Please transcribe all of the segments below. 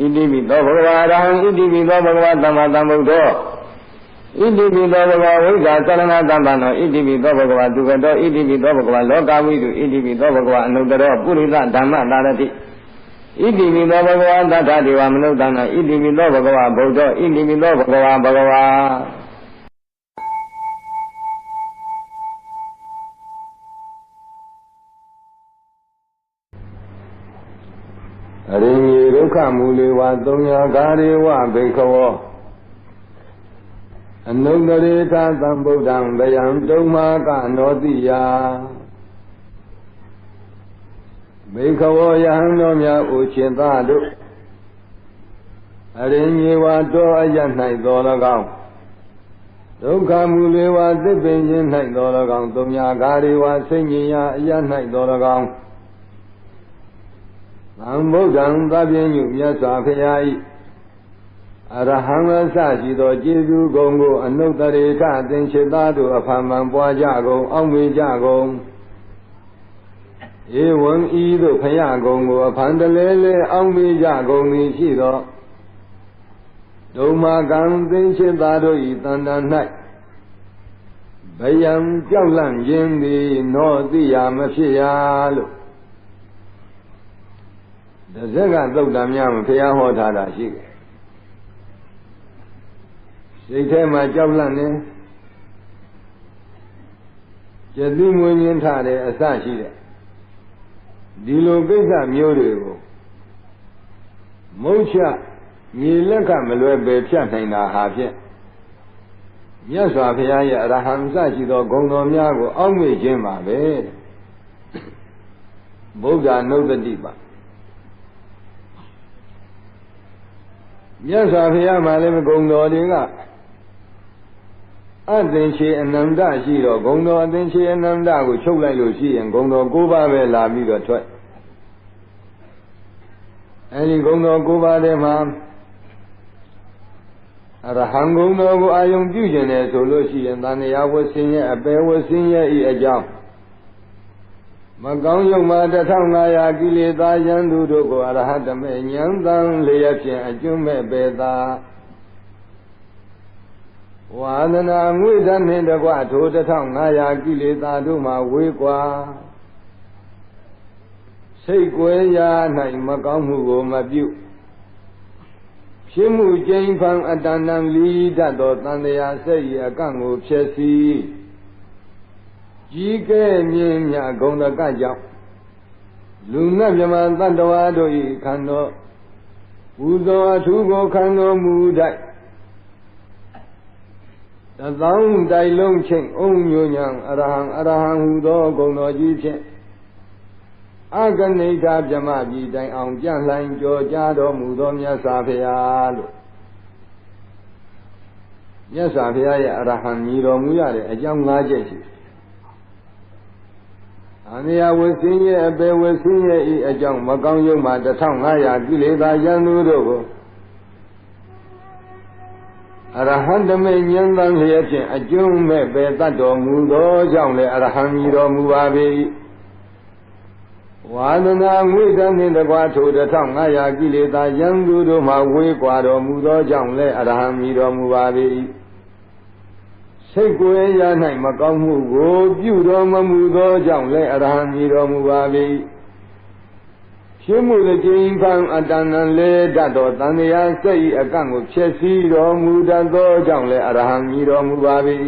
ဣတိပိသောဘဂဝါရဟံဣတိပိသောဘဂဝါသမ္မာသမ္ဗုဒ္ဓောဣတိပိသောဘဂဝါဝိဇ္ဇာသရဏသမ္ပန္နောဣတိပိသောဘဂဝါသူကတောဣတိပိသောဘဂဝါလောကဝိတုဣတိပိသောဘဂဝါအနုတ္တရောပုရိသဓမ္မသာရတိဣတိပိသောဘဂဝါတတ္ထဒေဝမနုဿာနာဣတိပိသောဘဂဝါဗုဒ္ဓဣတိပိသောဘဂဝါဘဂဝါ ခမူလေဝသုံးရာဂါရေဝဘိခဝောအနုတရေသာသံဗုဒ္ဓံဗယံတုံမာကနောတိယဘေခဝောယဟံတော်များအိုရှင်သားတို့အရိညေဝတောအယ၌တော်၎င်းဒုက္ခမူလေဝသစ်ပင်ခြင်း၌တော်၎င်းသုံးညာဂါရေဝစိတ်ဉ္ဇာအယ၌တော်၎င်း သံဗုဒ္ဓံသဗ္ဗညုမြတ်စွာဘုရား၏အရဟံအစရှိသောကျေးဇူးကုံကိုအနုတ္တရေခသင်္ချေသားတို့အဖန်မှန်ပွားကြကုန်အောက်မေ့ကြကုန်ဧဝံဤသို့ဖယကုံကိုအဖန်တလဲလဲအောက်မေ့ကြကုန်သည်ရှိသောဒုမာကံသင်္ချေသားတို့၏တန်တန်၌ဗယံကြောက်လန့်ခြင်းသည်နောတိယမဖြစ်ရလို့တ ဇက်ကသုတ်တံများမှာဘုရားဟောထားတာရှိတယ်စိတ်ထဲမှာကြောက်လန့်နေကျသိမွေးမြင်းထားတယ်အစရှိတယ်ဒီလိုကိစ္စမျိုးတွေကိုမုတ်ချမြေလက်ကမလွယ်ပဲဖြတ်နိုင်တာဟာဖြင့်မြတ်စွာဘုရားရဲ့အရဟံစရှိသောဂုဏ်တော်များကိုအောက်မေ့ခြင်းပါပဲဗုဒ္ဓနုဒ္ဒတိပါ မြတ်စွာဘုရားမှာလည်းဂုံတော်တွေကအသင်္ချေအနန္တရှိတော့ဂုံတော်အသင်္ချေအနန္တကိုချုပ်လိုက်လို့ရှိရင်ဂုံတော်၉ပါးပဲလာပြီးတော့ထွက်အဲဒီဂုံတော်၉ပါးထဲမှာအရဟံဂုံတော်ကိုအာယုံပြုကျင်တယ်ဆိုလို့ရှိရင်သံဃာဝဆင်းရဲ့အပေဝဆင်းရဲ့ဤအကြောင်း မကောင်းယုံမှာ1500ကိလေသာယံသူတို့ကိုအရဟတမေဉာဏ်တန်လျက်ဖြင့်အကျွမ်းမဲ့ပေသာဝါဒနာငွေဓာတ်နှင့်တကွထို1500ကိလေသာတို့မှဝေးကွာစိတ်ကွယ်ရာ၌မကောင်းမှုကိုမပြုဖြစ်မှုကျိန်ဖန်အတဏံလီတတ်သောတန်တရားစိတ်၏အကန့်ကိုဖြစ်စီ ကြီးကဲမြင့်မြတ်ဂုံတကကြောင့်လူနဲ့မြမတတ္တဝါတို့၏ခန္ဓာပူဇော်အထူးကိုခံတော်မူတိုက်တသောင်းတိုင်လုံးချင်းအုံညိုညံအရဟံအရဟံဟူသောဂုံတော်ကြီးဖြင့်အကနိဋ္ဌဗြမပြည်တိုင်အောင်ပြန့်လှိုင်ကြော်ကြားတော်မူသောမြတ်စွာဘုရားလို့မြတ်စွာဘုရားရဲ့အရဟံမြည်တော်မူရတဲ့အကြောင်း၅ချက်ရှိတယ် အနိယဝဆင်းရဲ့အပေဝဆင်းရဲ့ဤအကြောင်းမကောင်းရုံမှာ1500ကိလေသာယံသူတို့ကိုအရဟံတမေဉာဏ်တန်လျက်ဖြင့်အကျုံးမဲ့ပဲတတ်တော်မူသောကြောင့်လည်းအရဟံမြည်တော်မူပါပေ၏ဝါဒနာငွေတန်နှင့်တကွာထို1500ကိလေသာယံသူတို့မှဝေးကွာတော်မူသောကြောင့်လည်းအရဟံမြည်တော်မူပါပေ၏ စိတ်ကိုယ်ရ၌မကောင်းမှုကို ပြုတော်မမူသောကြောင့်လည်းအရဟံမြည်တော်မူပါ၏ဖြစ်မှုတစ်ကြိမ်ဖန်အတဏံလေတတ်တော်တန်တရားစိတ်၏အကန့်ကိုဖြည့်ဆည်းတော်မူတတ်သောကြောင့်လည်းအရဟံမြည်တော်မူပါ၏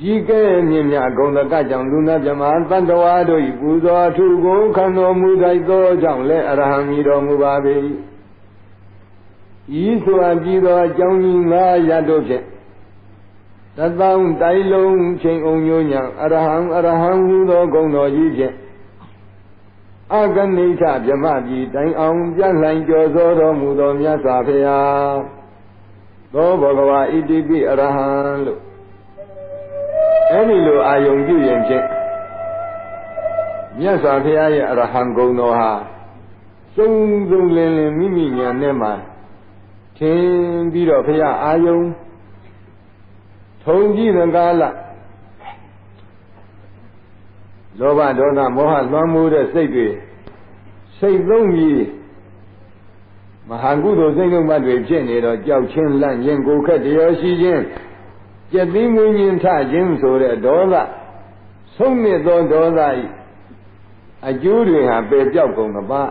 ကြီးကဲမြင့်မြတ်ဂုဏ်တကကြောင့်လူနာမြမတန်တဝါတို့၏ပူဇော်ထုကိုခံတော်မူတတ်သောကြောင့်လည်းအရဟံမြည်တော်မူပါ၏ဤဆိုအပ်ပြီးသောအကြောင်းကြီးငါးရတို့ဖြင့် တသောတိုင်လုံးချိန်အောင်ညိုညာအရဟံအရဟံဟူသောဂုဏ်တော်ကြီးဖြင့်အကနိဋ္ဌဗြမပြည်တိုင်အောင်ပြန့်လှန်ကြော်စောတော်မူသောမြတ်စွာဘုရားသောဘဂဝါဣတိပိအရဟံလို့အဲဒီလိုအာယုံပြုရင်ဖြင့်မြတ်စွာဘုရားရဲ့အရဟံဂုဏ်တော်ဟာစုံစုံလင်လင်မိမိညာနဲ့မှထင်ပြီးတော့ဘုရားအာယုံ ထုံကြည့်တဲ့ကာလလောဘဒေါသမောဟလွှမ်းမိုးတဲ့စိတ်တွေစိတ်သုံးကြီးမဟာကုသိုလ်စိတ်နှုတ်မှတ်တွေဖြစ်နေတော့ကြောက်ချင်းလန့်ရင်ကိုခက်တရောရှိခြင်းကြက်သိမွေးခြင်းထခြင်းဆိုတဲ့ဒေါသဆုံးမြင့်သောဒေါသဤအကျိုးတွေဟာပယ်ပြောက်ကုန်ကပါ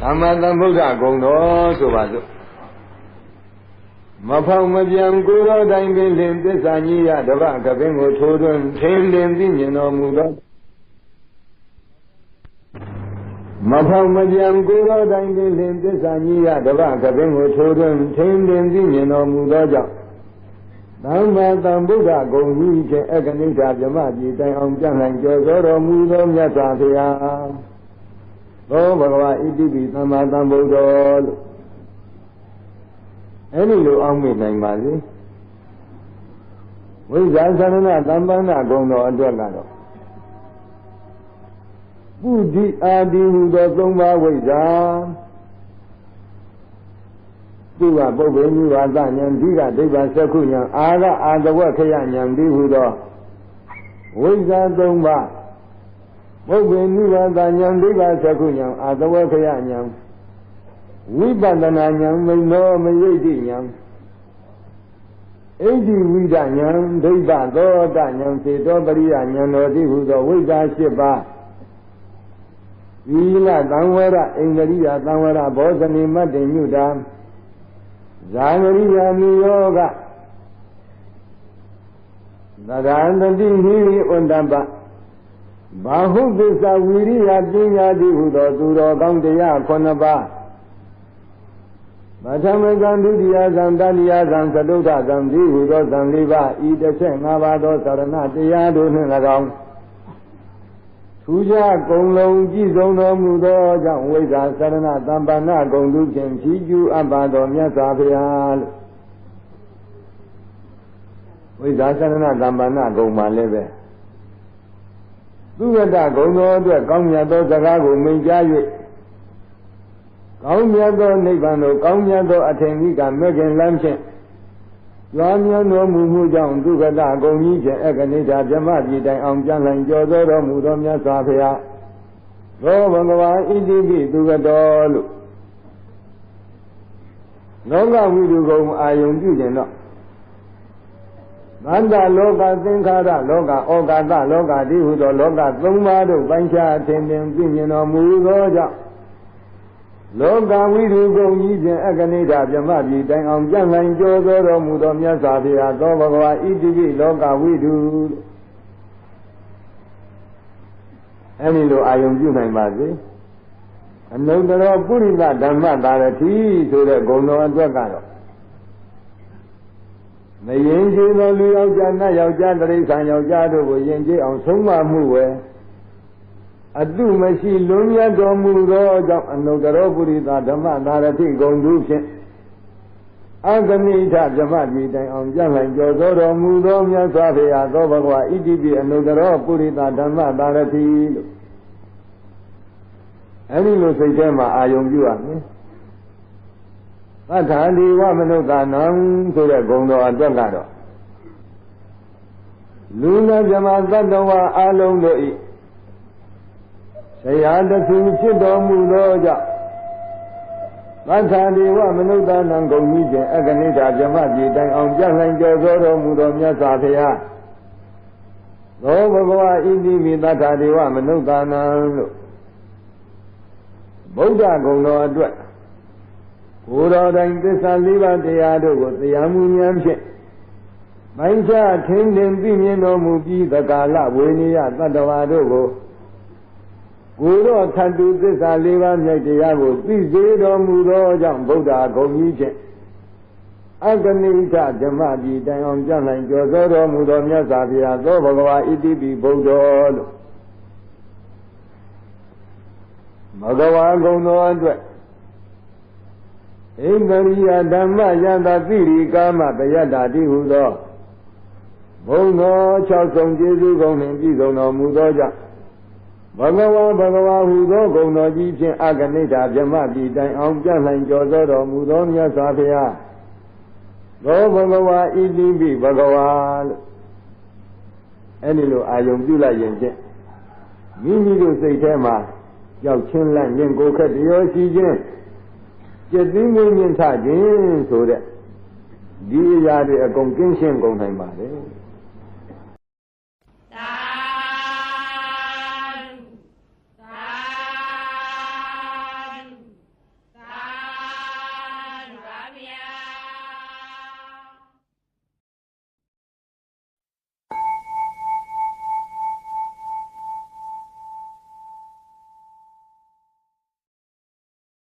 သမ္မာသမ္ဗုဒ္ဓဂုံတော်ဆိုပါစို့ မဖောက်မပြန်ကိုယ်တော်တိုင်းပင်လင်သစ္စာကြီးရတပကပင်ကိုထိုးထွင်းထင်းလင်းသိမြင်တော်မူသောမဖောက်မပြန်ကိုယ်တော်တိုင်းပင်လင်သစ္စာကြီးရတပကပင်ကိုထိုးထွင်းထင်းလင်းသိမြင်တော်မူသောကြောင့်သမ္မာသမ္ဗုဒ္ဓဂုံကြီးဖြင့်အကနိဋ္ဌဗြမပြည်တိုင်အောင်ကြံ့နိုင်ကြော်သောတော်မူသောမြတ်စွာဘုရားသောဘဂဝါဣတိပိသမ္မာသမ္ဗုဒ္ဓလို့ အဲ့ဒီလိုအောက်မေ့နိုင်ပါစေဝိဇ္ဇာသရဏသမ္ပန္နဂုံတော်အတွက်ကတော့ပုဒိအာဒီဟူသောသုံးပါးဝိဇ္ဇာသူကပုဗ္ဗေနိဝါဒဉာဏ်ဒီကဒိဗ္ဗစက္ခုဉာဏ်အာရအာတဝခယဉာဏ်ဒီဟူသောဝိဇ္ဇာသုံးပါးပုဗ္ဗေနိဝါဒဉာဏ်ဒိဗ္ဗစက္ခုဉာဏ်အာတဝခယဉာဏ် ဝိပဿနာဉာဏ်မိန်သောမယိတ်တိဉာဏ်ဣတိဝိဒဉာဏ်ဒိဗ္ဗသောတဉာဏ်စေတောပရိယဉာဏ်တော်တိဟုသောဝိဇ္ဇာ၈ပါးသီလသံဝရအိန္ဒရိယသံဝရဘောဇနိမတ္တိညုတာဇာဂရိယာမိယောကသရန္တိဟိဝန္တပဘာဟုသစ္စာဝိရိယပညာတိဟုသောသူတော်ကောင်းတရား9ပါး ပထမဇံဒုတိယဇံတတိယဇံသတုထဇံဒီဟုသောဇံ၄ပါးဤတစ်ဆက်၅ပါးသောသရဏတရားတို့နှင့်၎င်းထူးခြားကုံလုံးကြည်ဆုံးတော်မူသောကြောင့်ဝိဇ္ဇာသရဏတမ္ပန္နဂုံသူဖြင့်ဖြီးကျူးအပ်ပါတော်မြတ်စွာဘုရားလို့ဝိဇ္ဇာသရဏတမ္ပန္နဂုံမှာလည်းပဲသူဝတ္တဂုံတော်အတွက်ကောင်းမြတ်သောစကားကိုမိန့်ကြား၍ ကောင်းမြတ်သောနိဗ္ဗာန်သို့ကောင်းမြတ်သောအထင်ကြီးကမဲ့ခင်လမ်းဖြင့်ကြွားမြတ်တော်မူမှုကြောင့်ဒုက္ခတအကုန်ကြီးဖြင့်အကနိဋ္ဌဗြဟ္မပြည်တိုင်အောင်ပြန်လှန်ကြော်သောတော်မူသောမြတ်စွာဘုရားသောဘဂဝါဣတိပိသူကတော်လို့လောကဝိတုကုံအာယုံပြုခြင်းတော့သန္တာလောကသင်္ခါရလောကဩကာသလောကတိဟုသောလောကသုံးပါးတို့ပိုင်းခြားအထင်ပင်ပြည့်မြင်တော်မူသောကြောင့် လောကဝိဓုကုန်ကြီးဖြင့်အကနိဒဗြမပြည်တိုင်အောင်ကြံ့နိုင်ကြောသောတော်မူသောမြတ်စွာဘုရားသောဘဂဝါဣတိပိလောကဝိဓုအဲဒီလိုအာယုံပြုနိုင်ပါစေအနုတ္တရောပုရိသဓမ္မတာရတိဆိုတဲ့ဂုဏ်တော်အတွက်ကတော့မရင်ကျေသောလူယောက်ျားနတ်ယောက်ျားတရိษံယောက်ျားတို့ကိုယဉ်ကျေးအောင်ဆုံးမမှုဝယ် အတုမရှိလွန်မြတ်တော်မူသောကြောင့်အနုတ္တရောပုရိသဓမ္မသာရတိဂုံသူဖြင့်အဂမိထဓမ္မပြည်တိုင်အောင်ကြံ့လှန်ကြော်သောတော်မူသောမြတ်စွာဘုရားသောဘဂဝါဣတိပိအနုတ္တရောပုရိသဓမ္မသာရတိလို့အဲဒီလိုစိတ်ထဲမှာအာယုံပြုရမယ်သတ္ထာဒီဝမနုဿာနံဆိုတဲ့ဂုံတော်အတွက်ကတော့လူနာဇမသတ္တဝါအလုံးတို့ဤ ဆရာတခုဖြစ်တော်မူသောကြောင့်သတ္ထာဒီဝမနုဿာနံဂုံကြီးခြင်းအကနိဋ္ဌဗြဟ္မပြည်တိုင်အောင်ကြံ့လှန်ကြော်သောတော်မူသောမြတ်စွာဘုရားသောဘဂဝါဣတိမိသတ္ထာဒီဝမနုဿာနံလို့ဗုဒ္ဓဂုံတော်အတွက်ကိုယ်တော်တိုင်သစ္စာလေးပါးတရားတို့ကိုတရားမှုဉာဏ်ဖြင့်မိုင်းချထင်းထင်သိမြင်တော်မူပြီးသကာလဝေနိယတတ္တဝါတို့ကို ကိုယ်တော်ထတုသစ္စာလေးပါးမြတ်တရားကိုသိစေတော်မူသောကြောင့်ဗုဒ္ဓဂုံကြီးဖြင့်အကနိဋ္ဌဓမ္မပြည်တိုင်အောင်ကြံ့နိုင်ကြော်သောတော်မူသောမြတ်စွာဘုရားသောဘဂဝါဣတိပိဗုဒ္ဓလို့ဘဂဝါဂုံတော်အတွက်ဣန္ဒရိယဓမ္မယန္တာတိရိကာမတယတ္တာတိဟုသောဘုံတော်၆ဆုံးကျေးဇူးကုန်နှင့်ပြည့်စုံတော်မူသောကြောင့် ဘဂဝါဘဂဝါဟူသောဂုဏ်တော်ကြီးဖြင့်အဂနိဋ္ဌဗြဟ္မပြည်တိုင်အောင်ပြန့်နိုင်ကြော်သောတော်မူသောမြတ်စွာဘုရားသောဘဂဝါဣတိပိဘဂဝါလို့အဲ့ဒီလိုအာယုံပြုလိုက်ရင်ဖြင့်မိမိတို့စိတ်ထဲမှာကြောက်ချင်းလန့်ရင်ကိုခက်တရောရှိခြင်းကျက်သိငွေမြင့်ထခြင်းဆိုတဲ့ဒီအရာတွေအကုန်ကင်းရှင်းကုန်နိုင်ပါလေ